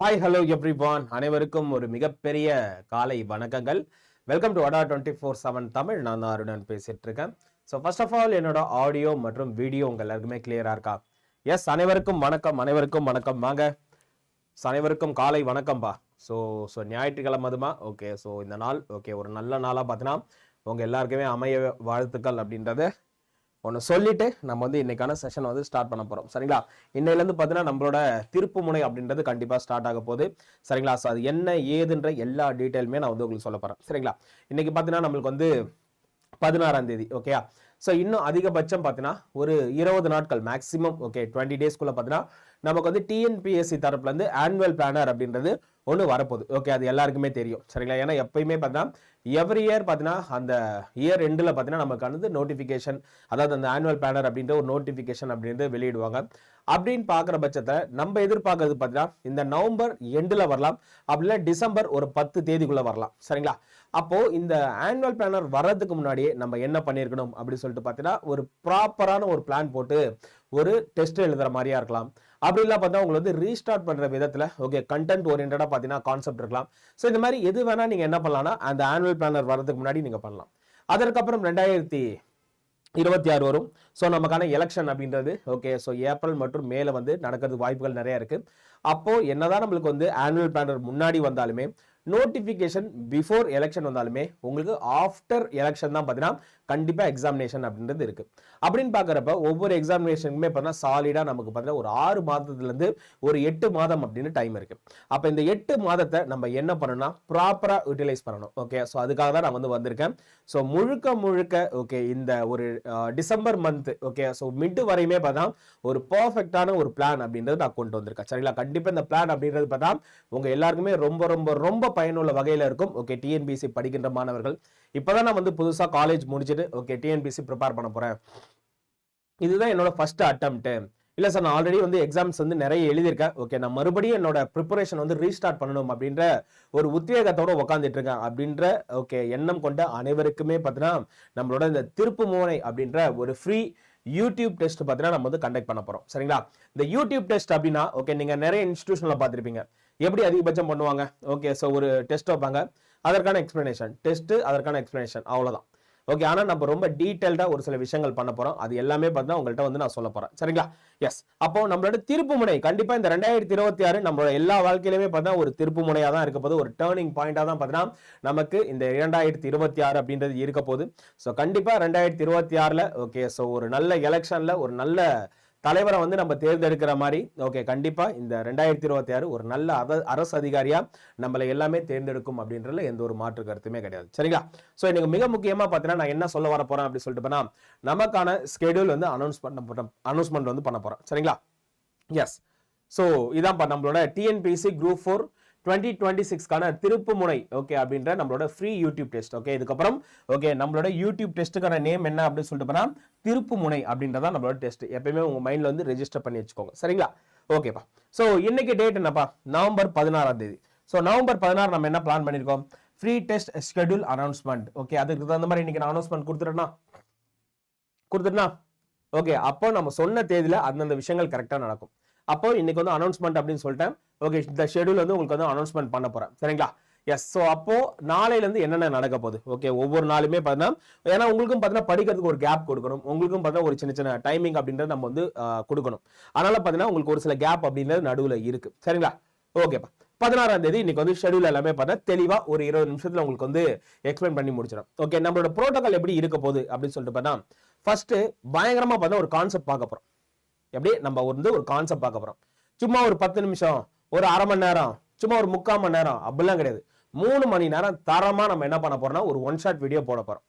Hi hello everyone அனைவருக்கும் ஒரு மிகப்பெரிய காலை வணக்கங்கள். Welcome to Adda twenty four seven Tamil. நான் அருடன் அருணன் பேசிட்டு இருக்கேன் ஸோ ஃபர்ஸ்ட் ஆஃப் ஆல் என்னோட ஆடியோ மற்றும் வீடியோ உங்கள் எல்லாருக்குமே கிளியராக இருக்கா? எஸ் அனைவருக்கும் வணக்கம் அனைவருக்கும் வணக்கம். வாங்க. அனைவருக்கும் காலை வணக்கம்பா. ஸோ ஸோ ஞாயிற்றுக்கிழமை அதுமா? ஓகே ஸோ இந்த நாள் ஓகே ஒரு நல்ல நாளாக பார்த்தீங்கன்னா உங்கள் எல்லாருக்குமே அமைய வாழ்த்துக்கள் அப்படின்றத. ஒன்று சொல்லிட்டு நம்ம வந்து இன்னைக்கான செஷன் வந்து ஸ்டார்ட் பண்ண போகிறோம் சரிங்களா? இன்னையிலேருந்து பார்த்தீங்கன்னா நம்மளோட திருப்பு முனை அப்படின்றது கண்டிப்பாக ஸ்டார்ட் ஆக போகுது. சரிங்களா? ஸோ அது என்ன ஏதுன்ற எல்லா டீட்டெயிலுமே நான் வந்து உங்களுக்கு சொல்ல போகிறேன் சரிங்களா? இன்னைக்கு பார்த்தீங்கன்னா நம்மளுக்கு வந்து பதினாறாம் தேதி ஓகேயா ஸோ இன்னும் அதிகபட்சம் பார்த்தீங்கன்னா ஒரு இருபது நாட்கள் மேக்ஸிமம் ஓகே டுவெண்ட்டி டேஸ்க்குள்ளே பார்த்தீங்கன்னா நமக்கு வந்து டிஎன்பிஎஸ்சி தரப்புலேருந்து ஆனுவல் பிளானர் அப்படின்றது ஒன்று வரப்போகுது. ஓகே அது எல்லாருக்குமே தெரியும். சரிங்களா? ஏன்னா எப்பயுமே பார்த்தா எவ்ரி இயர் பார்த்தீங்கன்னா அந்த இயர் ரெண்டில் பார்த்தீங்கன்னா நமக்கு வந்து நோட்டிஃபிகேஷன் அதாவது அந்த ஆனுவல் பிளானர் அப்படின்ற ஒரு நோட்டிஃபிகேஷன் அப்படின்றது வெளியிடுவாங்க. அப்படின்னு பார்க்குற பட்சத்தில் நம்ம எதிர்பார்க்கறது பார்த்தீங்கன்னா இந்த நவம்பர் எண்டில் வரலாம். அப்படின்னா டிசம்பர் ஒரு பத்து தேதிக்குள்ளே வரலாம். சரிங்களா? அப்போது இந்த ஆனுவல் பிளானர் வர்றதுக்கு முன்னாடியே நம்ம என்ன பண்ணியிருக்கணும் அப்படின்னு சொல்லிட்டு பார்த்தீங்கன்னா ஒரு ப்ராப்பரான ஒரு பிளான் போட்டு ஒரு டெஸ்ட் எழுதுகிற மாதிரியா இருக்கலாம். அப்படி பார்த்தா உங்களை வந்து ரீஸ்டார்ட் பண்ணுற விதத்தில் ஓகே கண்டென்ட் ஓரியன்டாக பார்த்தீங்கன்னா கான்செப்ட் இருக்கலாம். ஸோ இந்த மாதிரி எது வேணால் நீங்கள் என்ன பண்ணலாம்னா அந்த ஆனுவல் பிளானர் வர்றதுக்கு முன்னாடி நீங்கள் பண்ணலாம். அதற்கப்புறம் ரெண்டாயிரத்தி இருபத்தி ஆறு வரும். ஸோ நமக்கான எலெக்ஷன் அப்படின்றது ஓகே ஸோ ஏப்ரல் மற்றும் மேல வந்து நடக்கிறது வாய்ப்புகள் நிறைய இருக்கு. அப்போ என்னதான் நம்மளுக்கு வந்து ஆனுவல் பிளானர் முன்னாடி வந்தாலுமே நோட்டிஃபிகேஷன் பிஃபோர் எலெக்ஷன் வந்தாலுமே உங்களுக்கு ஆஃப்டர் எலெக்ஷன் தான் பார்த்தீங்கன்னா கண்டிப்பாக எக்ஸாமினேஷன் அப்படின்றது இருக்கு. அப்படின்னு பார்க்குறப்ப ஒவ்வொரு எக்ஸாமினேஷனுக்குமே பார்த்தீங்கன்னா சாலிடாக நமக்கு பார்த்தீங்கன்னா ஒரு ஆறு மாதத்துலேருந்து ஒரு எட்டு மாதம் அப்படின்னு டைம் இருக்கு. அப்போ இந்த எட்டு மாதத்தை நம்ம என்ன பண்ணணும்னா ப்ராப்பராக யூட்டிலைஸ் பண்ணணும். ஓகே ஸோ அதுக்காக தான் நான் வந்து வந்திருக்கேன். ஸோ முழுக்க முழுக்க ஓகே இந்த ஒரு December month okay so mid வரையுமே பார்த்தா ஒரு பர்ஃபெக்டான ஒரு பிளான் அப்படின்றது நான் கொண்டு வந்திருக்கேன். சரிங்களா? கண்டிப்பாக இந்த பிளான் அப்படின்றது பார்த்தா உங்கள் எல்லாருக்குமே ரொம்ப ரொம்ப ரொம்ப பயனுள்ள வகையில் இருக்கும். ஓகே டிஎன்பிசி படிக்கின்ற மாணவர்கள். இப்போதான் நான் வந்து புதுசாக காலேஜ் முடிச்சுட்டு ஓகே டிஎன்பிசி ப்ரிப்பேர் பண்ண போறேன். இதுதான் என்னோட ஃபர்ஸ்ட் அட்டம்ப்ட்டு இல்லை சார் நான் ஆல்ரெடி வந்து எக்ஸாம்ஸ் வந்து நிறைய எழுதியிருக்கேன். ஓகே நான் மறுபடியும் என்னோட ப்ரிப்பரேஷன் வந்து ரீஸ்டார்ட் பண்ணணும் அப்படின்ற ஒரு உத்வேகத்தோடு உட்காந்துட்டு இருக்கேன் அப்படின்ற ஓகே எண்ணம் கொண்ட அனைவருக்குமே பார்த்தீங்கன்னா நம்மளோட இந்த திருப்பு மோனை அப்படின்ற ஒரு ஃப்ரீ யூடியூப் டெஸ்ட் பார்த்தீங்கன்னா நம்ம வந்து கண்டக்ட் பண்ண போறோம். சரிங்களா? இந்த யூடியூப் டெஸ்ட் அப்படின்னா ஓகே நீங்க நிறைய இன்ஸ்டியூஷன்ல பார்த்துருப்பீங்க. எப்படி அதிகபட்சம் பண்ணுவாங்க? ஓகே ஸோ ஒரு டெஸ்ட் வைப்பாங்க. அதற்கான எக்ஸ்பிளனேஷன் டெஸ்ட்டு அதற்கான எக்ஸ்பிளனேஷன் அவ்வளோதான் ஓகே ஆனால் நம்ம ரொம்ப டீட்டெயில்டாக ஒரு சில விஷயங்கள் பண்ண போகிறோம் அது எல்லாமே பார்த்தா உங்கள்கிட்ட வந்து நான் சொல்ல போகிறேன் சரிங்களா? எஸ் அப்போ நம்மளோட திருப்பு முனை கண்டிப்பாக இந்த ரெண்டாயிரத்தி இருபத்தி ஆறு நம்மளோட எல்லா வாழ்க்கையிலுமே பார்த்தா ஒரு திருப்புமுனையா தான் இருக்க போது ஒரு டேர்னிங் பாயிண்ட்டாக தான் பார்த்தீங்கன்னா நமக்கு இந்த இரண்டாயிரத்தி இருபத்தி ஆறு அப்படின்றது இருக்க போகுது. ஸோ கண்டிப்பாக ரெண்டாயிரத்தி இருபத்தி ஆறில் ஓகே ஸோ ஒரு நல்ல எலெக்ஷனில் ஒரு நல்ல தலைவரை வந்து நம்ம தேர்ந்தெடுக்கிற மாதிரி ஓகே கண்டிப்பாக இந்த ரெண்டாயிரத்தி இருபத்தி ஆறு ஒரு நல்ல அத அரசு அதிகாரியாக நம்மளை எல்லாமே தேர்ந்தெடுக்கும் அப்படின்றதுல எந்த ஒரு மாற்று கருத்துமே கிடையாது. சரிங்களா? ஸோ எனக்கு மிக முக்கியமாக பார்த்தீங்கன்னா நான் என்ன சொல்ல வர போகிறேன் அப்படின்னு சொல்லிட்டு போனால் நமக்கான ஸ்கெடியூல் வந்து அனௌன்ஸ் பண்ண அனௌன்ஸ்மெண்ட் வந்து பண்ண போகிறோம் சரிங்களா? எஸ் ஸோ இதான் நம்மளோட TNPC group four twenty twenty சிக்ஸ்க்கான திருப்பு முனை ஓகே அப்படின்ற நம்மளோட ஃப்ரீ யூடியூப் டெஸ்ட் ஓகே இதுக்கப்புறம் ஓகே நம்மளோட யூடியூப் டெஸ்ட்டுக்கான நேம் என்ன அப்படின்னு சொல்லிட்டு போனால் திருப்பு முனை நம்மளோட டெஸ்ட் எப்பயுமே உங்கள் மைண்டில் வந்து ரெஜிஸ்டர் பண்ணி வச்சுக்கோங்க. சரிங்களா? ஓகேப்பா ஸோ இன்னைக்கு டேட் என்னப்பா? நவம்பர் பதினாறாம் தேதி. ஸோ நவம்பர் பதினாறு நம்ம என்ன பிளான் பண்ணியிருக்கோம் free test schedule announcement okay அதுக்கு தகுந்த மாதிரி இன்னைக்கு நான் அனௌன்ஸ்மெண்ட் கொடுத்துட்டேன்னா கொடுத்துட்டா ஓகே அப்போ நம்ம சொன்ன தேதியில் அந்தந்த விஷயங்கள் கரெக்டாக நடக்கும். அப்போ இன்னைக்கு வந்து அனௌன்ஸ்மெண்ட் அப்படின்னு சொல்லிட்டேன். ஓகே இந்த ஷெடியூல் வந்து உங்களுக்கு வந்து அனௌன்ஸ்மெண்ட் பண்ண போறேன். சரிங்களா? எஸ் ஸோ அப்போ நாளையிலேருந்து என்னென்ன நடக்க போகுது? ஓகே ஒவ்வொரு நாளுமே பார்த்தீங்கன்னா ஏன்னா உங்களுக்கும் பார்த்தீங்கன்னா படிக்கிறதுக்கு ஒரு கேப் கொடுக்கணும். உங்களுக்கும் பார்த்தீங்கன்னா ஒரு சின்ன சின்ன டைமிங் அப்படின்றது நம்ம வந்து கொடுக்கணும். அதனால பார்த்தீங்கன்னா உங்களுக்கு ஒரு சில கேப் அப்படின்றது நடுவில் இருக்கு. சரிங்களா? ஓகேப்பா பதினாறாம் தேதி இன்னைக்கு வந்து ஷெடியூல் எல்லாமே பார்த்தா தெளிவா ஒரு இருபது நிமிஷத்துல உங்களுக்கு வந்து எக்ஸ்பிளைன் பண்ணி முடிச்சிடும். ஓகே நம்மளோட ப்ரோட்டோகால் எப்படி இருக்க போகுது அப்படின்னு சொல்லிட்டு பார்த்தா ஃபர்ஸ்ட் பயங்கரமா பார்த்தா ஒரு கான்செப்ட் பார்க்க போறோம். எப்படி நம்ம வந்து ஒரு கான்செப்ட் பார்க்க போறோம். சும்மா ஒரு பத்து நிமிஷம் ஒரு அரை மணி நேரம் சும்மா ஒரு முக்கால் மணி நேரம் அப்படிலாம் கிடையாது. மூணு மணி நேரம் தரமாக நம்ம என்ன பண்ண போறோம்னா ஒரு ஒன் ஷாட் வீடியோ போட போறோம்.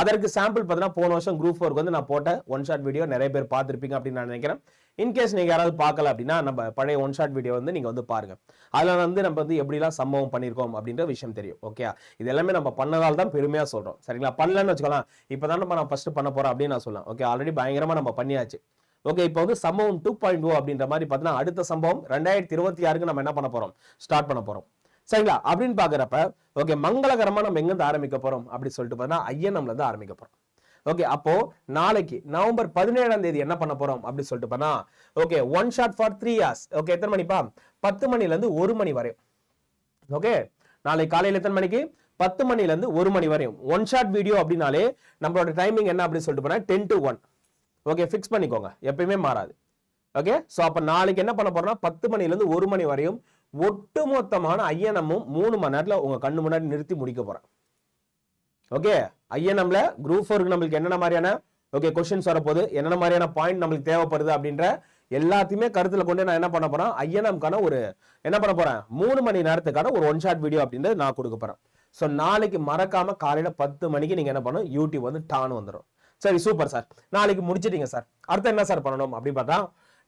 அதற்கு சாம்பிள் பார்த்தீங்கன்னா போன வருஷம் குரூப் ஃபோருக்கு வந்து நான் போட்ட ஒன் ஷாட் வீடியோ நிறைய பேர் பார்த்துருப்பீங்க அப்படின்னு நான் நினைக்கிறேன். இன்கேஸ் நீங்கள் யாராவது பார்க்கல அப்படின்னா நம்ம பழைய ஒன் ஷாட் வீடியோ வந்து நீங்கள் வந்து பாருங்க. அதில் வந்து நம்ம வந்து எப்படிலாம் சம்பவம் பண்ணியிருக்கோம் அப்படின்ற விஷயம் தெரியும். ஓகே இது எல்லாமே நம்ம பண்ணதால் தான் பெருமையாக சொல்கிறோம் சரிங்களா? பண்ணலன்னு வச்சுக்கலாம் இப்பதான் நம்ம நான் ஃபர்ஸ்ட் பண்ண போகிறோம் அப்படின்னு நான் சொல்லலாம். ஓகே ஆல்ரெடி பயங்கரமாக நம்ம பண்ணியாச்சு. ஓகே இப்போ வந்து சம்பவம் டூ பாயிண்ட் ஓ அப்படின்ற மாதிரி பார்த்தீங்கன்னா அடுத்த சம்பவம் ரெண்டாயிரத்தி இருபத்தி ஆறுக்கு நம்ம என்ன பண்ண போகிறோம் ஸ்டார்ட் பண்ண போகிறோம் சரிங்களா? அப்படின்னு பார்க்குறப்ப ஓகே மங்களகரமாக நம்ம எங்கேருந்து ஆரம்பிக்க போகிறோம் அப்படின்னு சொல்லிட்டு பார்த்தீங்கன்னா ஐஎன்எம்ல இருந்து ஆரம்பிக்க போகிறோம் ஓகே அப்போ நாளைக்கு நவம்பர் பதினேழாம் தேதி என்ன பண்ண போறோம்? அப்படின்னு சொல்லிட்டு பண்ணா okay one shot for three hours okay எத்தனை மணிப்பா? பத்து மணில இருந்து ஒரு மணி வரையும். ஓகே நாளை காலையில் எத்தனை மணிக்கு? பத்து மணில இருந்து ஒரு மணி வரையும். ஒன் ஷாட் வீடியோ அப்படின்னாலே நம்மளோட டைமிங் என்ன அப்படின்னு சொல்லிட்டு போனா ten to one okay fix பண்ணிக்கோங்க. எப்பயுமே மாறாது. ஓகே ஸோ அப்போ நாளைக்கு என்ன பண்ண போறோம்னா பத்து மணிலேருந்து ஒரு மணி வரையும் ஒட்டுமொத்தமான ஐஎன்எம்மும் மூணு மணி நேரத்தில் உங்கள் கண்ணு முன்னாடி நிறுத்தி முடிக்க போகிறேன் ஓகே ஐஎன்எம்ல குரூப் ஃபோருக்கு நம்மளுக்கு என்னென்ன மாதிரியான ஓகே கொஸ்டின்ஸ் வரப்போகுது என்னென்ன மாதிரியான பாயிண்ட் நம்மளுக்கு தேவைப்படுது அப்படின்ற எல்லாத்தையுமே கருத்தில் கொண்டு நான் என்ன பண்ண போகிறேன் ஐஎன்எம்கான ஒரு என்ன பண்ண போகிறேன் மூணு மணி நேரத்துக்கான ஒரு ஒன் ஷாட் வீடியோ அப்படின்றது நான் கொடுக்க போகிறேன் ஸோ நாளைக்கு மறக்காமல் காலையில் பத்து மணிக்கு நீங்கள் என்ன பண்ணணும் யூடியூப் வந்து டான் வந்துடும் சரி சூப்பர் சார் நாளைக்கு முடிச்சிட்டீங்க சார் அடுத்து என்ன சார் பண்ணணும் அப்படின்னு பார்த்தா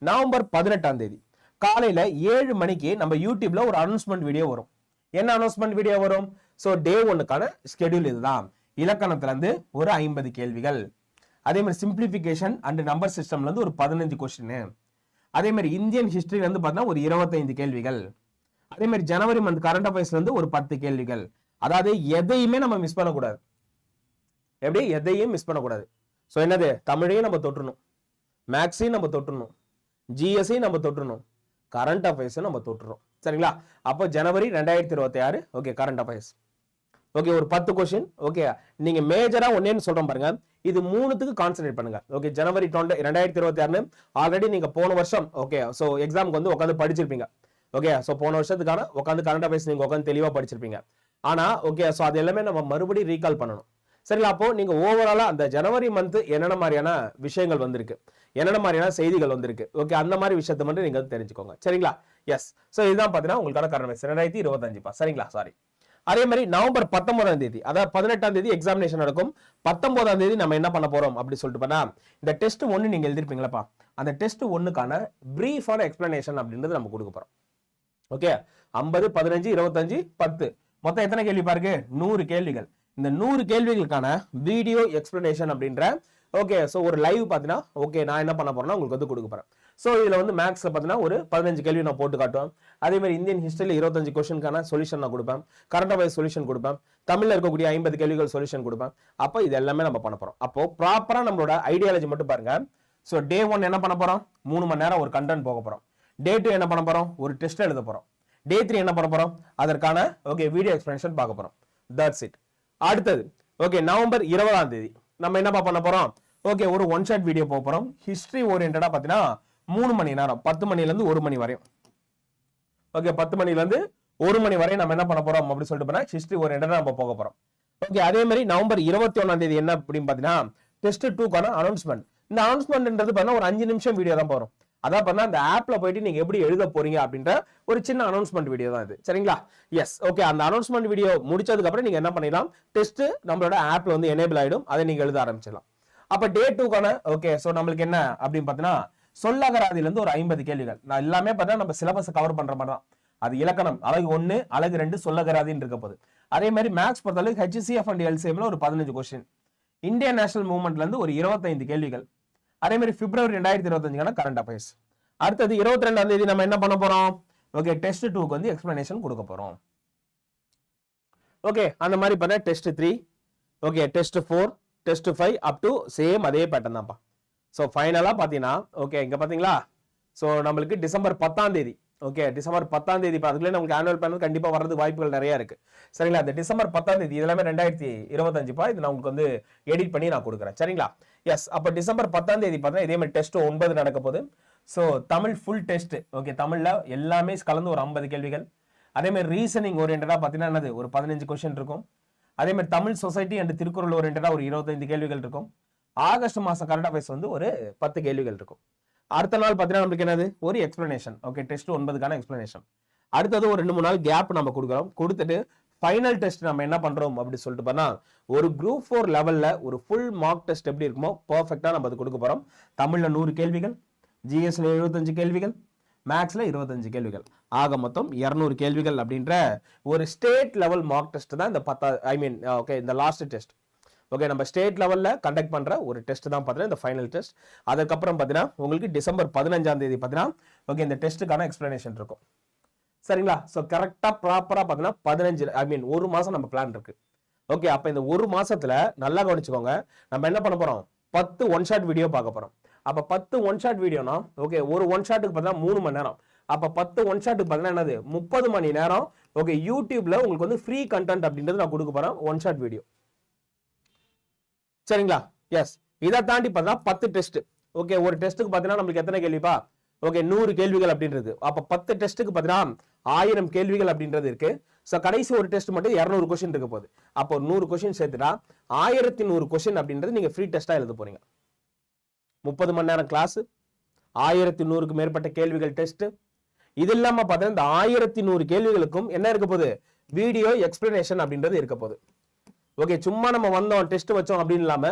நவம்பர் பதினெட்டாம் தேதி. காலையில ஏழு மணிக்கு நம்ம யூடியூப்ல ஒரு அனௌன்ஸ்மெண்ட் வீடியோ வரும். என்ன அனௌன்ஸ்மெண்ட் வீடியோ வரும்? ஸோ டே ஒன்னுக்கான ஸ்கெடியூல் இதுதான். இலக்கணத்துல இருந்து ஒரு ஐம்பது கேள்விகள். அதே மாதிரி சிம்பிளிஃபிகேஷன் அண்ட் நம்பர் சிஸ்டம்ல இருந்து ஒரு பதினஞ்சு கொஸ்டின் அதே மாதிரி இந்தியன் ஹிஸ்டரியில இருந்து பார்த்தீங்கன்னா ஒரு இருபத்தைந்து கேள்விகள். அதே மாதிரி ஜனவரி மந்த் கரண்ட் அஃபேர்ஸ்ல இருந்து ஒரு பத்து கேள்விகள். அதாவது எதையுமே நம்ம மிஸ் பண்ணக்கூடாது. எப்படி? எதையும் மிஸ் பண்ணக்கூடாது. ஸோ என்னது? தமிழையும் நம்ம தொட்டணும். மேக்ஸையும் நம்ம தொட்டணும். ஜிஎஸ்ஸையும் நம்ம தொட்டணும். கரண்ட் அஃபேர்ஸும் நம்ம தொட்டுறோம். சரிங்களா? அப்போ ஜனவரி ரெண்டாயிரத்தி இருபத்தி ஆறு ஓகே கரண்ட் அஃபேர்ஸ் ஓகே ஒரு பத்து கொஸ்டின் ஓகே நீங்க மேஜரா ஒன்னேன்னு சொல்றோம் பாருங்க. இது மூணுத்துக்கு கான்சென்ட்ரேட் பண்ணுங்க. ஓகே ஜனவரி டுவெண்ட்டி ரெண்டாயிரத்தி இருபத்தி ஆறுனு ஆல்ரெடி நீங்க போன வருஷம் ஓகே ஸோ எக்ஸாமுக்கு வந்து உட்காந்து படிச்சிருப்பீங்க. ஓகே ஸோ போன வருஷத்துக்கான உட்காந்து கரண்ட் அஃபேர்ஸ் நீங்க உட்காந்து தெளிவா படிச்சிருப்பீங்க. ஆனா ஓகே ஸோ அது எல்லாமே நம்ம மறுபடியும் ரீகால் பண்ணணும். சரிங்களா? அப்போ நீங்க ஓவராலா அந்த ஜனவரி மந்த் என்னென்ன மாதிரியான விஷயங்கள் வந்திருக்கு? என்னென்ன மாதிரியான செய்திகள் வந்திருக்கு? ஓகே அந்த மாதிரி விஷயத்தை மட்டும் நீங்க வந்து தெரிஞ்சுக்கோங்க. சரிங்களா? எஸ் ஸோ இதுதான் பார்த்தீங்கன்னா உங்களுக்கான கரண்ட் ரெண்டாயிரத்தி இருபத்தஞ்சுப்பா சரிங்களா? சாரி அதே மாதிரி நவம்பர் பத்தொன்பதாம் தேதி அதாவது பதினெட்டாம் தேதி எக்ஸாமினேஷன் நடக்கும். பத்தொன்பதாம் தேதி நம்ம என்ன பண்ண போறோம் அப்படி சொல்லிட்டு பண்ணா இந்த டெஸ்ட் ஒன்று நீங்க எழுதிருப்பீங்களப்பா? அந்த டெஸ்ட் ஒன்றுக்கான பிரீஃபான எக்ஸ்பிளனேஷன் அப்படின்றது நம்ம கொடுக்க போறோம். ஓகே ஐம்பது பதினஞ்சு இருபத்தஞ்சு பத்து. மொத்தம் எத்தனை கேள்வி பாருங்க நூறு கேள்விகள். இந்த நூறு கேள்விகளுக்கான வீடியோ எக்ஸ்பிளனேஷன் அப்படின்ற ஓகே ஸோ ஒரு லைவ் பார்த்தீங்கன்னா ஓகே நான் என்ன பண்ண போறேன்னா உங்களுக்கு வந்து கொடுக்க போறேன். ஸோ இதில் வந்து மேக்ஸில் பார்த்தீங்கன்னா ஒரு பதினஞ்சு கேள்வி நான் போட்டு காட்டுவேன். அதே மாதிரி இந்தியன் ஹிஸ்டரியில் இருபத்தஞ்சு கொஸ்டினுக்கான சொல்யூஷன் நான் கொடுப்பேன். கரண்ட் அஃபேர்ஸ் சொல்யூஷன் கொடுப்பேன். தமிழில் இருக்கக்கூடிய ஐம்பது கேள்விகள் சொல்யூஷன் கொடுப்பேன். அப்போ இது எல்லாமே நம்ம பண்ண போகிறோம் அப்போ ப்ராப்பராக நம்மளோட ஐடியாலஜி மட்டும் பாருங்க. ஸோ டே ஒன் என்ன பண்ண போகிறோம் மூணு மணி நேரம் ஒரு கண்டென்ட் போக போகிறோம் டே டூ என்ன பண்ண போகிறோம் ஒரு டெஸ்ட் எழுத போகிறோம் டே த்ரீ என்ன பண்ண போகிறோம் அதற்கான ஓகே வீடியோ எக்ஸ்பிளனேஷன் பார்க்க போகிறோம் தட்ஸ் இட் அடுத்தது ஓகே நவம்பர் இருபதாம் தேதி நம்ம என்னப்பா பண்ண போறோம்? ஓகே ஒரு ஒன் ஷாட் வீடியோ போக போறோம். ஹிஸ்டரி ஓரியன்டா பார்த்தீங்கன்னா மூணு மணி நேரம் பத்து மணில இருந்து ஒரு மணி வரையும். ஓகே பத்து மணில இருந்து ஒரு மணி வரையும் நம்ம என்ன பண்ண போறோம் அப்படின்னு சொல்லிட்டு போனா ஹிஸ்டரி ஓரியன்டா நம்ம போக போறோம். ஓகே அதே மாதிரி நவம்பர் இருபத்தி ஒன்றாம் தேதி என்ன அப்படின்னு பாத்தீங்கன்னா டெஸ்ட் டூக்கான அனௌன்ஸ்மெண்ட் இந்த அனௌன்ஸ்மெண்ட்ன்றது பார்த்தீங்கன்னா ஒரு அஞ்சு நிமிஷம் வீடியோ தான் போறோம். அதான் பண்ணா அந்த ஆப்ல போயிட்டு நீங்க எப்படி எழுத போறீங்க அப்படின்ற ஒரு சின்ன அனௌன்ஸ்மெண்ட் வீடியோ தான் இது. சரிங்களா? எஸ் ஓகே அந்த அனௌன்ஸ்மெண்ட் வீடியோ முடிச்சதுக்கு அப்புறம் நீங்க என்ன பண்ணிடலாம்? டெஸ்ட் நம்மளோட ஆப்ல வந்து எனேபிள் ஆயிடும். அதை நீங்க எழுத ஆரம்பிச்சிடலாம். அப்ப டே டூக்கான ஓகே ஸோ நம்மளுக்கு என்ன அப்படின்னு பாத்தீங்கன்னா சொல்லகராதில இருந்து ஒரு ஐம்பது கேள்விகள். நான் எல்லாமே பார்த்தா நம்ம சிலபஸ் கவர் பண்ற மாதிரி தான். அது இலக்கணம். அழகு ஒன்னு அழகு ரெண்டு சொல்லகராதின்னு இருக்க போகுது. அதே மாதிரி மேக்ஸ் பொறுத்தளவுக்கு ஹெச்சிசிஎஃப் அண்ட் எல்சிஎம்ல ஒரு பதினஞ்சு கொஸ்டின் இந்தியன் நேஷனல் மூவ்மெண்ட்ல இருந்து ஒரு இருபத்தைந்து கேள்விகள். அதே மாதிரி பிப்ரவரி ரெண்டாயிரத்தி இருபத்தஞ்சுக்கான கரண்ட் அஃபேர்ஸ் அடுத்தது இருபத்தி ரெண்டாம் தேதி நம்ம என்ன பண்ண போறோம்? ஓகே டெஸ்ட் டூக்கு வந்து எக்ஸ்பிளனேஷன் கொடுக்க போறோம். ஓகே அந்த மாதிரி பண்ண test three okay test four test five up to same அதே பேட்டர்ன் தான்ப்பா. ஸோ ஃபைனலாக பார்த்தீங்கன்னா ஓகே இங்கே பார்த்தீங்களா ஸோ நம்மளுக்கு டிசம்பர் பத்தாம் தேதி ஓகே டிசம்பர் பத்தாம் தேதி இப்போ அதுக்குள்ளே நமக்கு ஆனுவல் பேனல் கண்டிப்பாக வரது வாய்ப்புகள் நிறைய இருக்கு. சரிங்களா? அந்த டிசம்பர் பத்தாம் தேதி இதெல்லாமே ரெண்டாயிரத்தி இருபத்தஞ்சுப்பா. இது நான் உங்களுக்கு வந்து எடிட் பண்ணி நான் கொடுக்குறேன். சரிங்களா? எஸ் அப்போ டிசம்பர் பத்தாம் தேதி பார்த்தீங்கன்னா இதே மாதிரி டெஸ்ட் ஒன்பது நடக்க போகுது. So Tamil full test okay தமிழில் எல்லாமே கலந்து ஒரு ஐம்பது கேள்விகள். அதே மாதிரி ரீசனிங் ஓரியன்டாக பார்த்தீங்கன்னா என்னது? ஒரு பதினஞ்சு கொஸ்டின் இருக்கும். அதேமாதிரி தமிழ் சொசைட்டி அண்ட் திருக்குறள் ஓரியன்டாக ஒரு இருபத்தைந்து கேள்விகள் இருக்கும். ஆகஸ்ட் மாதம் கரண்ட் அஃபேர்ஸ் வந்து ஒரு பத்து கேள்விகள் இருக்கும். அடுத்த நாள் பார்த்தீங்கன்னா நம்மளுக்கு என்னது? ஒரு எக்ஸ்பிளனேஷன் ஓகே டெஸ்ட் ஒன்பதுக்கான எக்ஸ்பிளனேஷன் அடுத்தது ஒரு ரெண்டு மூணு நாள் கேப் நம்ம கொடுக்குறோம். கொடுத்துட்டு ஃபைனல் டெஸ்ட் நம்ம என்ன பண்ணுறோம் அப்படி சொல்லிட்டு பார்த்தா ஒரு குரூப் ஃபோர் லெவலில் ஒரு ஃபுல் மார்க் டெஸ்ட் எப்படி இருக்குமோ பர்ஃபெக்டாக நம்ம அது கொடுக்க போகிறோம் தமிழில் நூறு கேள்விகள் ஜிஎஸ்ல எழுபத்தஞ்சு கேள்விகள் மேக்ஸில் இருபத்தஞ்சு கேள்விகள். ஆக மொத்தம் இரநூறு கேள்விகள் அப்படின்ற ஒரு ஸ்டேட் லெவல் மார்க் டெஸ்ட் தான் இந்த பத்தா ஐ மீன் ஓகே இந்த லாஸ்ட் டெஸ்ட் ஓகே நம்ம ஸ்டேட் லெவலில் கண்டக்ட் பண்ணுற ஒரு டெஸ்ட் தான் பார்த்தீங்கன்னா இந்த ஃபைனல் டெஸ்ட் அதுக்கப்புறம் பார்த்தீங்கன்னா உங்களுக்கு டிசம்பர் பதினஞ்சாம் தேதி பார்த்தீங்கன்னா ஓகே இந்த டெஸ்ட்டுக்கான எக்ஸ்ப்ளனேஷன் இருக்கும். சரிங்களா? ஸோ கரெக்டாக ப்ராப்பராக பார்த்தீங்கன்னா பதினஞ்சு ஐ மீன் ஒரு மாதம் நம்ம பிளான் இருக்கு. ஓகே அப்போ இந்த ஒரு மாசத்துல நல்லா கவனிச்சுக்கோங்க. நம்ம என்ன பண்ண போறோம்? பத்து ஒன் ஷாட் வீடியோ பார்க்க போறோம். அப்ப பத்து ஒன் ஷாட் வீடியோனா ஓகே ஒரு ஒன் ஷாட்டுக்கு பார்த்தீங்கன்னா மூணு மணி நேரம். அப்ப பத்து ஒன் ஷாட்டுக்கு பார்த்தீங்கன்னா என்னது? முப்பது மணி நேரம். ஓகே யூடியூப்ல உங்களுக்கு வந்து ஃப்ரீ கண்டென்ட் அப்படின்றது நான் கொடுக்க போறேன் ஒன் ஷாட் வீடியோ சரிங்களா? எஸ் இதை தாண்டி பார்த்தீங்கன்னா பத்து டெஸ்ட் ஓகே ஒரு டெஸ்ட்டுக்கு பார்த்தீங்கன்னா நம்மளுக்கு எத்தனை கேள்விப்பா? ஓகே நூறு கேள்விகள் அப்படின்றது. அப்போ பத்து டெஸ்ட்டுக்கு பார்த்தீங்கன்னா ஆயிரம் கேள்விகள் அப்படின்றது இருக்கு. ஸோ கடைசி ஒரு டெஸ்ட் மட்டும் இரநூறு கொஸ்டின் இருக்க போகுது. அப்போ நூறு கொஸ்டின் சேர்த்துட்டா ஆயிரத்தி நூறு கொஸ்டின் அப்படின்றது நீங்க ஃப்ரீ டெஸ்டா எழுத போறீங்க. முப்பது மணி நேரம் கிளாஸ் ஆயிரத்தி நூறுக்கு மேற்பட்ட கேள்விகள் டெஸ்ட் இது இல்லாம பார்த்தீங்கன்னா இந்த ஆயிரத்தி நூறு கேள்விகளுக்கும் என்ன இருக்க போகுது? வீடியோ எக்ஸ்பிளனேஷன் அப்படின்றது இருக்க போகுது. ஓகே சும்மா நம்ம வந்தோம் டெஸ்ட் வச்சோம் அப்படின்னு இல்லாம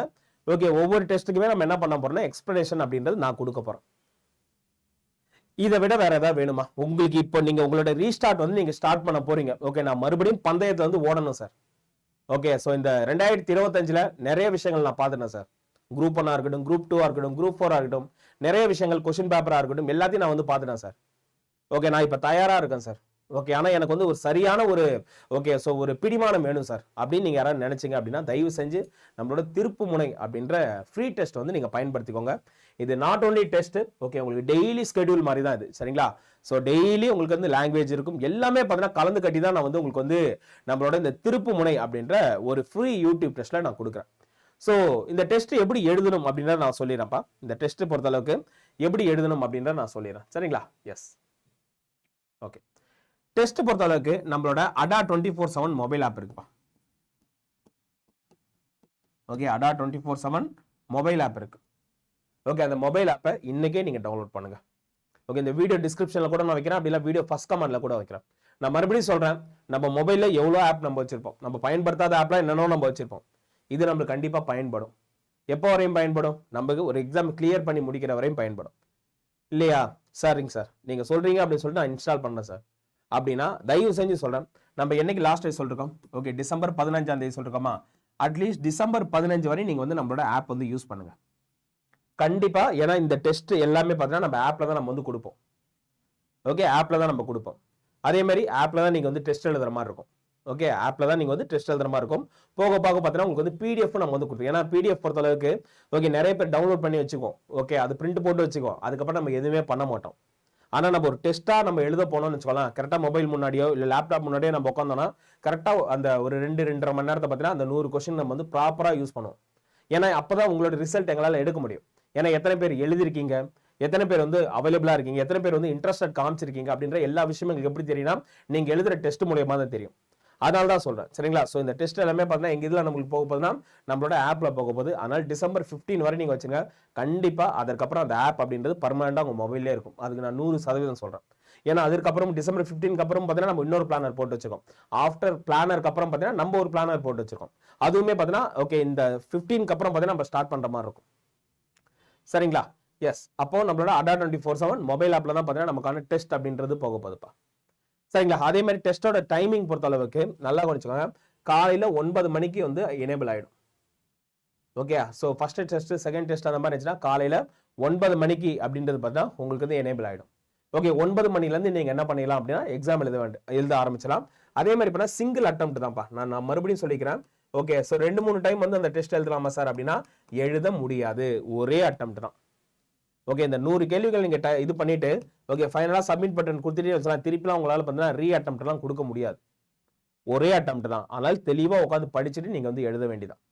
ஓகே ஒவ்வொரு டெஸ்ட்டுக்குமே நம்ம என்ன பண்ண போறோம்னா எக்ஸ்பிளனேஷன் அப்படின்றது நான் கொடுக்க போறேன் இதை விட வேற ஏதாவது வேணுமா? உங்களுக்கு இப்போ நீங்க உங்களோட ரீஸ்டார்ட் வந்து நீங்க ஸ்டார்ட் பண்ண போறீங்க. ஓகே நான் மறுபடியும் பந்தயத்தை வந்து ஓடணும் சார் ஓகே ஸோ இந்த ரெண்டாயிரத்தி இருபத்தஞ்சில் நிறைய விஷயங்கள் நான் பார்த்துட்டேன் சார் குரூப் ஒன்னாக இருக்கட்டும் குரூப் டூவாக இருக்கட்டும் குரூப் ஃபோராக இருக்கட்டும் நிறைய விஷயங்கள் கொஷின் பேப்பராக இருக்கட்டும் எல்லாத்தையும் நான் வந்து பார்த்துட்டேன் சார் ஓகே நான் இப்போ தயாராக இருக்கேன் சார் ஓகே ஆனால் எனக்கு வந்து ஒரு சரியான ஒரு ஓகே ஸோ ஒரு பிடிமானம் வேணும் சார் அப்படின்னு நீங்கள் யாராவது நினச்சிங்க அப்படின்னா தயவு செஞ்சு நம்மளோட திருப்பு முனை அப்படின்ற ஃப்ரீ டெஸ்ட் வந்து நீங்கள் பயன்படுத்திக்கோங்க. இது நாட் ஓன்லி டெஸ்ட் ஓகே உங்களுக்கு டெய்லி ஸ்கெடியூல் மாதிரி தான் இது சரிங்களா? ஸோ டெய்லி உங்களுக்கு வந்து லாங்குவேஜ் இருக்கும். எல்லாமே பார்த்தீங்கன்னா கலந்து கட்டி தான் நான் வந்து உங்களுக்கு வந்து நம்மளோட இந்த திருப்பு முனை அப்படின்ற ஒரு ஃப்ரீ யூடியூப் டெஸ்ட்டில் நான் கொடுக்குறேன். ஸோ இந்த டெஸ்ட் எப்படி எழுதணும் அப்படின்றத நான் சொல்லிடுறேன்ப்பா. இந்த டெஸ்ட் பொறுத்தளவுக்கு எப்படி எழுதணும் அப்படின்றத நான் சொல்லிடுறேன். சரிங்களா? எஸ் ஓகே டெஸ்ட் பொறுத்த அளவுக்கு நம்மளோட Adda twenty four seven mobile app இருக்குப்பா. Okay Adda twenty four seven mobile app இருக்குது ஓகே அந்த மொபைல் ஆப்பை இன்றைக்கே நீங்கள் டவுன்லோட் பண்ணுங்கள் ஓகே இந்த வீடியோ டிஸ்கிரிப்ஷனில் கூட நான் வைக்கிறேன் அப்படி இல்லை வீடியோ ஃபஸ்ட் கமெண்டில் கூட வைக்கிறேன். நான் மறுபடியும் சொல்கிறேன் நம்ம மொபைலில் எவ்வளோ ஆப் நம்ம வச்சுருப்போம்? நம்ம பயன்படுத்தாத ஆப்லாம் என்னென்னோ நம்ம வச்சுருப்போம். இது நம்மளுக்கு கண்டிப்பாக பயன்படும். எப்போ வரையும் பயன்படும்? நமக்கு ஒரு எக்ஸாம் கிளியர் பண்ணி முடிக்கிற வரையும் பயன்படும். இல்லையா? சரிங்க சார் நீங்கள் சொல்கிறீங்க அப்படின்னு சொல்லிட்டு நான் இன்ஸ்டால் பண்ணேன் சார் அப்படின்னா தயவு செஞ்சு சொல்கிறேன் நம்ம என்னைக்கு லாஸ்ட் டே சொல்லிருக்கோம்? ஓகே டிசம்பர் பதினஞ்சாம் தேதி சொல்லிருக்கோமா? அட்லீஸ்ட் டிசம்பர் பதினஞ்சு வரை நீங்கள் வந்து நம்மளோட ஆப் வந்து யூஸ் பண்ணுங்கள் கண்டிப்பாக ஏன்னா இந்த டெஸ்ட் எல்லாமே பார்த்தீங்கன்னா நம்ம ஆப்ல தான் நம்ம வந்து கொடுப்போம். ஓகே ஆப்ல தான் நம்ம கொடுப்போம். அதே மாதிரி ஆப்ல தான் நீங்கள் வந்து டெஸ்ட் எழுதுற மாதிரி இருக்கும். ஓகே ஆப்ல தான் நீங்கள் வந்து டெஸ்ட் எழுதுற மாதிரி இருக்கும். போக போக பார்த்தீங்கன்னா உங்களுக்கு வந்து பிடிஎஃப் நம்ம வந்து கொடுப்போம். ஏன்னா பிடிஎஃப் பொறுத்த அளவுக்கு ஓகே நிறைய பேர் டவுன்லோட் பண்ணி வச்சுக்குவோம். ஓகே அது பிரிண்ட் போட்டு வச்சுக்கோ அதுக்கப்புறம் நம்ம எதுவுமே பண்ண மாட்டோம். ஆனால் நம்ம ஒரு டெஸ்ட்டாக நம்ம எழுத போனோம்னு வச்சுக்கலாம் கரெக்டாக மொபைல் முன்னாடியோ இல்லை லேப்டாப் முன்னாடியோ நம்ம உட்காந்தோம்னா கரெக்டாக அந்த ஒரு ரெண்டு ரெண்டரை மணி நேரத்தை பார்த்தீங்கன்னா அந்த நூறு கொஸ்டின் நம்ம வந்து ப்ராப்பராக யூஸ் பண்ணுவோம். ஏன்னா அப்பதான் உங்களோட ரிசல்ட் எங்களால் எடுக்க முடியும். ஏன்னா எத்தனை பேர் எழுதிருக்கீங்க எத்தனை பேர் வந்து அவைலபிளாக இருக்கீங்க? எத்தனை பேர் வந்து இன்ட்ரெஸ்டட் காமிச்சிருக்கீங்க அப்படின்ற எல்லா விஷயமும் எங்களுக்கு எப்படி தெரியும்னா நீங்கள் எழுதுகிற டெஸ்ட் மூலயமா தான் தெரியும். அதனால தான் சொல்கிறேன் சரிங்களா? ஸோ இந்த டெஸ்ட் எல்லாமே பார்த்தீங்கன்னா எங்கள் இதில் நம்மளுக்கு போக போதுன்னா நம்மளோட ஆப்பில் போக போகுது. அதனால் டிசம்பர் 15 வரை நீங்கள் வச்சுங்க. கண்டிப்பாக அதற்கப்புறம் அந்த ஆப் அப்படின்றது பர்மனெண்ட்டாக உங்கள் மொபைல்லே இருக்கும். அதுக்கு நான் நூறு சதவீதம் சொல்கிறேன் ஏன்னா அதுக்கப்புறம் டிசம்பர் 15 அப்புறம் பார்த்தீங்கன்னா நம்ம இன்னொரு பிளானர் போட்டு வச்சிருக்கோம். ஆஃப்டர் பிளானருக்கு அப்புறம் பார்த்தீங்கன்னா நம்ம ஒரு பிளானர் போட்டு வச்சிருக்கோம். அதுவுமே பார்த்தீங்கன்னா ஓகே இந்த 15 அப்புறம் பார்த்தீங்கன்னா நம்ம ஸ்டார்ட் பண்ணுற மாதிரி இருக்கும். சரிங்களா? எஸ் அப்போ நம்மளோட Adda twenty four seven mobile ஆப்ல தான் பார்த்தீங்கன்னா நமக்கான டெஸ்ட் அப்படின்றது போக போகுதுப்பா. சரிங்களா? அதே மாதிரி டெஸ்டோட டைமிங் பொறுத்த அளவுக்கு நல்லா குறைச்சிக்கோங்க காலையில ஒன்பது மணிக்கு வந்து எனேபிள் ஆயிடும். Okay so first test second test அந்த மாதிரி இருந்துச்சுன்னா காலையில ஒன்பது மணிக்கு அப்படின்றது பார்த்தா உங்களுக்கு வந்து எனேபிள் ஆயிடும். ஓகே ஒன்பது மணிலேருந்து நீங்கள் என்ன பண்ணிடலாம் அப்படின்னா எக்ஸாம் எழுத வேண்டும் எழுத ஆரம்பிச்சலாம் அதே மாதிரி இப்போ சிங்கிள் அட்டம் தான்ப்பா. நான் நான் மறுபடியும் சொல்லிக்கிறேன். ஓகே ஸோ ரெண்டு மூணு டைம் வந்து அந்த டெஸ்ட் எழுதலாமா சார் அப்படின்னா எழுத முடியாது. ஒரே அட்டம் தான். ஓகே இந்த நூறு கேள்விகள் நீங்கள் ட- இது பண்ணிட்டு ஓகே ஃபைனலாக சப்மிட் பட்டன் கொடுத்துட்டே வச்சலாம் திருப்பிலாம் உங்களால் பார்த்தீங்கன்னா ரீ அட்டம்ப்ட்லாம் கொடுக்க முடியாது. ஒரே அட்டம் தான். அதனால தெளிவாக உட்காந்து படிச்சுட்டு நீங்கள் வந்து எழுத வேண்டியதான்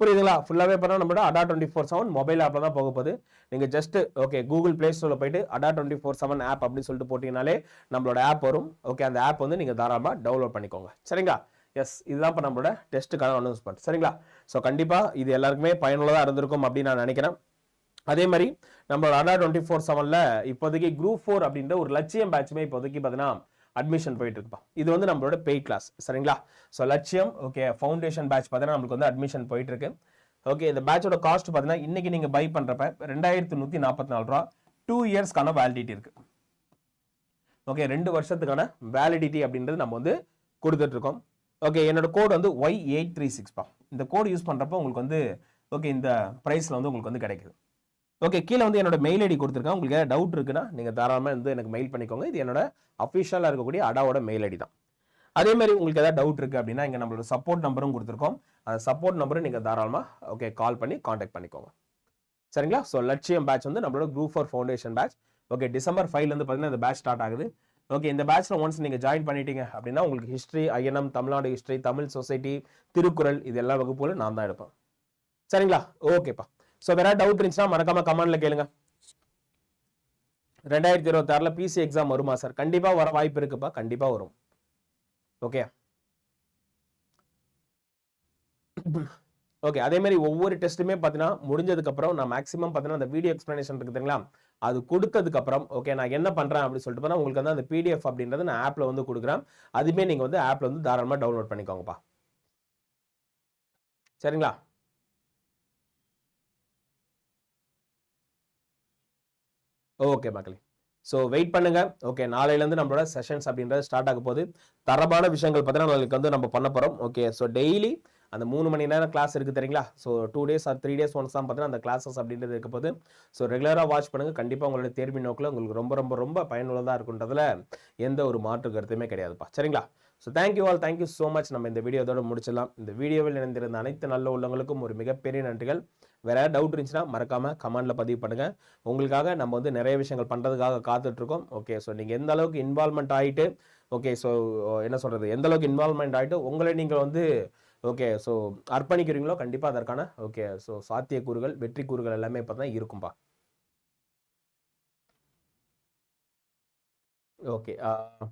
புரியுதுங்களா? ஃபுல்லாகவே பண்ணால் நம்மளோட Adda twenty four seven mobile ஆப்பில் தான் போக போகுது. நீங்கள் ஜஸ்ட் ஓகே கூகுள் ப்ளே ஸ்டோரில் போயிட்டு அடா டுவெண்ட்டி ஃபோர் செவன் ஆப் அப்படின்னு சொல்லிட்டு போட்டிங்கனாலே நம்மளோட ஆப் வரும். ஓகே அந்த ஆப் வந்து நீங்கள் தாராளமாக டவுன்லோட் பண்ணிக்கோங்க. சரிங்களா? எஸ் இதுதான் இப்போ நம்மளோட டெஸ்ட்டுக்கான அனௌன்ஸ்மெண்ட் சரிங்களா? ஸோ கண்டிப்பாக இது எல்லாருக்குமே பயனுள்ளதாக இருந்திருக்கும் அப்படின்னு நான் நினைக்கிறேன். அதே மாதிரி நம்மளோட அடா டுவெண்ட்டி ஃபோர் செவனில் இப்போதைக்கு குரூப் ஃபோர் அப்படின்ற ஒரு லட்சியம் பேட்சுமே இப்போதைக்கு பார்த்தீங்கன்னா அட்மிஷன் போயிட்டு இருக்குப்பா. இது வந்து நம்மளோட பெய்ட் கிளாஸ் சரிங்களா? So Latchiyam okay foundation batch பார்த்தீங்கன்னா நம்மளுக்கு வந்து அட்மிஷன் போயிட்டு இருக்கு. ஓகே இந்த பேட்சோட காஸ்ட் பார்த்தீங்கன்னா இன்னைக்கு நீங்கள் பை பண்ணுறப்ப ரெண்டாயிரத்து நூற்றி நாற்பத்தி நாலு ரூபா டூ இயர்ஸ்க்கான வேலிடிட்டி இருக்கு. ஓகே ரெண்டு வருஷத்துக்கான வேலிடிட்டி அப்படின்றது நம்ம வந்து கொடுத்துட்ருக்கோம் ஓகே என்னோட கோட் வந்து ஒய் எயிட் த்ரீ சிக்ஸ்ப்பா இந்த கோட் யூஸ் பண்ணுறப்போ உங்களுக்கு வந்து ஓகே இந்த ப்ரைஸில் வந்து உங்களுக்கு வந்து கிடைக்குது. ஓகே கீழே வந்து என்னோட மெயில் ஐடி கொடுத்துருக்கேன். உங்களுக்கு ஏதாவது டவுட் இருக்குன்னா நீங்கள் தாராளமாக வந்து எனக்கு மெயில் பண்ணிக்கோங்க. இது என்னோட அஃபிஷியலாக இருக்கக்கூடிய அடாவோட மெயில் ஐடி தான். அதே மாதிரி உங்களுக்கு ஏதாவது டவுட் இருக்குது அப்படின்னா இங்கே நம்மளோட சப்போர்ட் நம்பரும் கொடுத்துருக்கோம். அந்த சப்போர்ட் நம்பரும் நீங்கள் தாராளமாக ஓகே கால் பண்ணி காண்டாக்ட் பண்ணிக்கோங்க. சரிங்களா? ஸோ லட்சியம் பேட்ச் வந்து நம்மளோட group four foundation batch okay December ஃபைவ்லேருந்து பார்த்தீங்கன்னா இந்த பேட்ச் ஸ்டார்ட் ஆகுது. ஓகே இந்த பேட்ச்ல ஒன்ஸ் நீங்கள் ஜாயின் பண்ணிட்டீங்க அப்படின்னா உங்களுக்கு history INM Tamil Nadu history Tamil society Thirukkural இது எல்லா வகுப்புகளும் நான் தான் எடுப்பேன். சரிங்களா? ஓகேப்பா ஸோ வேற டவுட் இருந்துச்சுன்னா மறக்காம கமெண்ட்ல கேளுங்க. ரெண்டாயிரத்தி இருபத்தாறுல பிசி எக்ஸாம் வருமா சார் கண்டிப்பா வர வாய்ப்பு இருக்குப்பா கண்டிப்பா வரும். ஓகே ஓகே அதே மாதிரி ஒவ்வொரு டெஸ்ட்டுமே பார்த்தீங்கன்னா முடிஞ்சதுக்கு அப்புறம் நான் மேக்ஸிமம் பார்த்தீங்கன்னா அந்த வீடியோ எக்ஸ்பிளனேஷன் இருக்குதுங்களா அது கொடுத்ததுக்கு அப்புறம் ஓகே நான் என்ன பண்ணுறேன் அப்படின்னு சொல்லிட்டு போனால் உங்களுக்கு வந்து அந்த பிடிஎஃப் அப்படின்றது நான் ஆப்பில் வந்து கொடுக்குறேன். அதுவுமே நீங்கள் வந்து ஆப்ல வந்து தாராளமாக டவுன்லோட் பண்ணிக்கோங்கப்பா. சரிங்களா? ஓகே மக்களே. ஸோ வெயிட் பண்ணுங்க. ஓகே நாளையிலேருந்து நம்மளோட செஷன்ஸ் அப்படின்றது ஸ்டார்ட் ஆக போகுது. தரமான விஷயங்கள் பார்த்தீங்கன்னா நம்மளுக்கு வந்து நம்ம பண்ண போகிறோம் ஓகே ஸோ டெய்லி அந்த மூணு மணி நேரம் கிளாஸ் இருக்குது தெரியுங்களா? So two days or three days once தான் பார்த்தீங்கன்னா அந்த கிளாஸஸ் அப்படின்றது இருக்க போது ஸோ ரெகுலராக வாட்ச் பண்ணுங்கள் கண்டிப்பாக உங்களோட தேர்வி நோக்கில் உங்களுக்கு ரொம்ப ரொம்ப ரொம்ப பயனுள்ளதாக இருக்குன்றதுல எந்த ஒரு மாற்று கருத்துமே கிடையாதுப்பா. சரிங்களா? So thank you all thank you so much நம்ம இந்த வீடியோ இதோட முடிச்சிடலாம். இந்த வீடியோவில் இணைந்திருந்த அனைத்து நல்ல உள்ளவங்களுக்கும் ஒரு மிகப்பெரிய நன்றிகள். வேறு ஏதாவது டவுட் இருந்துச்சுன்னா மறக்காமல் கமெண்டில் பதிவு பண்ணுங்கள் உங்களுக்காக நம்ம வந்து நிறைய விஷயங்கள் பண்ணுறதுக்காக காத்துட்ருக்கோம். ஓகே ஸோ நீங்கள் எந்த அளவுக்கு இன்வால்மெண்ட் ஆகிட்டு ஓகே ஸோ என்ன சொல்கிறது எந்த அளவுக்கு இன்வால்மெண்ட் ஆகிட்டு உங்களை நீங்கள் வந்து ஓகே ஸோ அர்ப்பணிக்கிறீங்களோ? கண்டிப்பாக அதற்கான ஓகே ஸோ சாத்தியக்கூறுகள் வெற்றி கூறுகள் எல்லாமே இப்போ தான் இருக்கும்பா okay uh,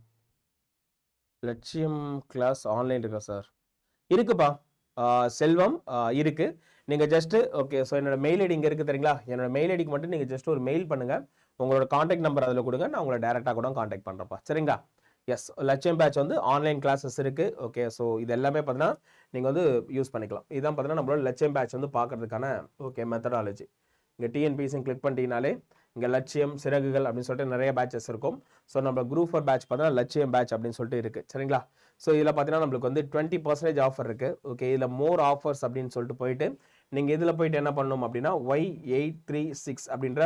Latchiyam class online இருக்கா சார் இருக்குப்பா. Uh, செல்வம் uh, இருக்கு. நீங்கள் ஜஸ்ட்டு ஓகே ஸோ என்னோட மெயில் ஐடி இங்கே இருக்குது தெரியுங்களா? என்னோட மெயில் ஐடிக்கு மட்டும் நீங்கள் ஜஸ்ட் ஒரு மெயில் பண்ணுங்கள் உங்களோட காண்டாக்ட் நம்பர் அதில் கொடுங்க. நான் உங்களை டேரெக்டாக கூட காண்டாக்ட் பண்ணுறப்பா சரிங்களா? எஸ் லட்சியம் பேட்ச் வந்து ஆன்லைன் கிளாஸஸ் இருக்குது ஓகே ஸோ இது எல்லாமே பார்த்தீங்கன்னா நீங்கள் வந்து யூஸ் பண்ணிக்கலாம். இதான் பார்த்தீங்கன்னா நம்மளோட லட்சியம் பேட்ச் வந்து பார்க்கறதுக்கான ஓகே மெத்தடாலஜி இங்கே டிஎன்பிஎஸ்சி கிளிக் பண்ணிட்டீங்கனாலே இங்கே லட்சியம் சிறகுகள் அப்படின்னு சொல்லிட்டு நிறைய பேட்சஸ் இருக்கும். ஸோ நம்ம குரூப் ஃபோர் பேட்ச் பார்த்தீங்கன்னா லட்சியம் பேட்ச் அப்படின்னு சொல்லிட்டு இருக்குது சரிங்களா? ஸோ இதில் பார்த்தீங்கன்னா நம்மளுக்கு வந்து டுவெண்ட்டி பர்சன்டேஜ் ஆஃபர் இருக்குது ஓகே இதில் மோர் ஆஃபர்ஸ் அப்படின்னு சொல்லிட்டு போயிட்டு நீங்கள் இதில் போயிட்டு என்ன பண்ணணும் அப்படின்னா ஒய் எயிட் த்ரீ சிக்ஸ் அப்படின்ற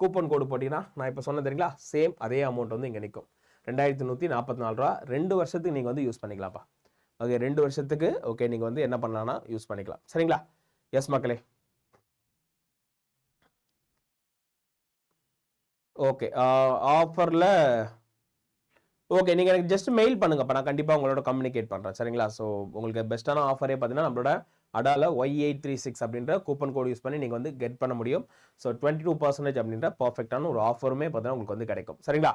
கூப்பன் கோடு போட்டிங்கன்னா நான் இப்போ சொன்னது தெரியுங்களா? சேம் அதே அமௌண்ட் வந்து இங்கே நிற்கும் ரெண்டாயிரத்தி நூற்றி நாற்பத்தி நாலு ரூபா. ரெண்டு வருஷத்துக்கு நீங்கள் வந்து யூஸ் பண்ணிக்கலாம்ப்பா. ஓகே ரெண்டு வருஷத்துக்கு ஓகே நீங்கள் வந்து என்ன பண்ணலாம்னா யூஸ் பண்ணிக்கலாம். சரிங்களா? எஸ் மக்களே. ஓகே ஆஃபரில் ஓகே நீங்கள் எனக்கு ஜஸ்ட் மெயில் பண்ணுங்கப்பா. நான் கண்டிப்பாக உங்களோட கம்யூனிகேட் பண்ணுறேன் சரிங்களா? ஸோ உங்களுக்கு பெஸ்ட்டான ஆஃபரே பார்த்தீங்கன்னா நம்மளோட அடால ஒய் எயிட் த்ரீ சிக்ஸ் அப்படின்ற கூப்பன் கோட் யூஸ் பண்ணி நீங்கள் வந்து கெட் பண்ண முடியும். ஸோ டுவெண்ட்டி டூ பர்சன்டேஜ் அப்படின்ற பர்ஃபெக்டான ஒரு ஆஃபருமே பார்த்தீங்கன்னா உங்களுக்கு வந்து கிடைக்கும். சரிங்களா?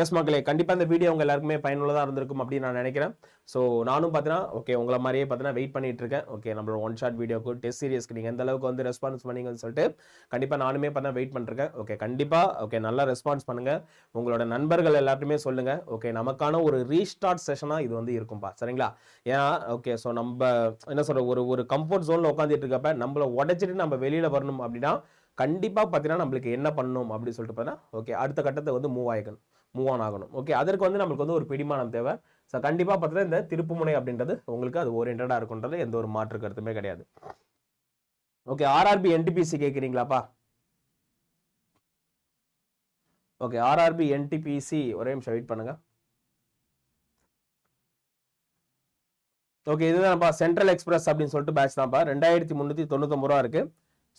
எஸ் மக்களே கண்டிப்பாக இந்த வீடியோ உங்கள் எல்லாருக்குமே பயனுள்ளதாக இருந்திருக்கும் அப்படின்னு நான் நினைக்கிறேன். ஸோ நானும் பார்த்தீங்கன்னா ஓகே உங்களை மாதிரியே பார்த்தீங்கன்னா வெயிட் பண்ணிட்டு இருக்கேன். ஓகே நம்மளோட ஒன் ஷாட் வீடியோக்கு டெஸ்ட் சீரியஸ்க்கு நீங்கள் எந்த அளவுக்கு வந்து ரெஸ்பான்ஸ் பண்ணீங்கன்னு சொல்லிட்டு கண்டிப்பாக நானுமே பார்த்தா வெயிட் பண்ணிருக்கேன் ஓகே கண்டிப்பாக ஓகே நல்லா ரெஸ்பான்ஸ் பண்ணுங்கள் உங்களோட நண்பர்கள் எல்லாருமே சொல்லுங்கள் ஓகே நமக்கான ஒரு ரீஸ்டார்ட் செஷனாக இது வந்து இருக்கும்பா. சரிங்களா? ஏன்னா ஓகே ஸோ நம்ம என்ன சொல்கிற ஒரு ஒரு கம்ஃபர்ட் ஜோனில் உட்காந்துட்டு இருக்கப்ப நம்மளை உடைச்சிட்டு நம்ம வெளியில் வரணும் அப்படின்னா கண்டிப்பாக பார்த்தீங்கன்னா நம்மளுக்கு என்ன பண்ணணும் அப்படின்னு சொல்லிட்டு பார்த்தீங்கன்னா ஓகே அடுத்த கட்டத்தை வந்து மூவ் ஆகிக்கணும் மூவ் ஆன் ஆகணும். ஓகே அதற்கு வந்து நம்மளுக்கு வந்து ஒரு பிடிமானம் தேவை. ஸோ கண்டிப்பாக பார்த்தீங்கன்னா இந்த திருப்புமுனை அப்படின்றது உங்களுக்கு அது ஓரியன்டாக இருக்குன்றது எந்த ஒரு மாற்று கருத்துமே கிடையாது. ஓகே ஆர்ஆர்பி என்டிபிசி கேட்குறீங்களாப்பா ஓகே ஆர்ஆர்பி என்டிபிசி ஒரே நிமிஷம் வெயிட் பண்ணுங்க. ஓகே இதுதான்ப்பா சென்ட்ரல் எக்ஸ்பிரஸ் அப்படின்னு சொல்லிட்டு பேட்ச் தான்ப்பா. ரெண்டாயிரத்தி முந்நூற்றி தொண்ணூத்தொம்பது ரூபா இருக்கு.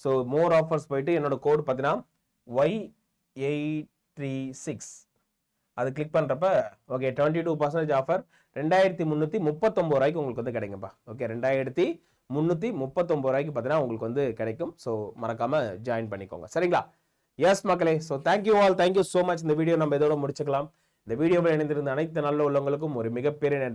ஸோ மோர் ஆஃபர்ஸ் போயிட்டு என்னோட கோட் பார்த்தீங்கன்னா ஒய் எயிட் த்ரீ சிக்ஸ் அது கிளிக் பண்ணுறப்ப okay twenty two percentage offer ரெண்டாயிரத்தி முந்நூற்றி முப்பத்தொம்பது ரூபாய்க்கு உங்களுக்கு வந்து கிடைக்கும்ப்பா ஓகே ரெண்டாயிரத்தி முந்நூற்றி முப்பத்தொம்பது ரூபாய்க்கு பார்த்தீங்கன்னா உங்களுக்கு வந்து கிடைக்கும். ஸோ மறக்காமல் ஜாயின் பண்ணிக்கோங்க. சரிங்களா? எஸ் மக்களே. So thank you all thank you so much இந்த வீடியோ நம்ம இதோட முடிச்சுக்கலாம். இந்த வீடியோவில் இணைந்திருந்த அனைத்து நல்ல உள்ளவங்களுக்கும் ஒரு மிகப்பெரிய நன்றி.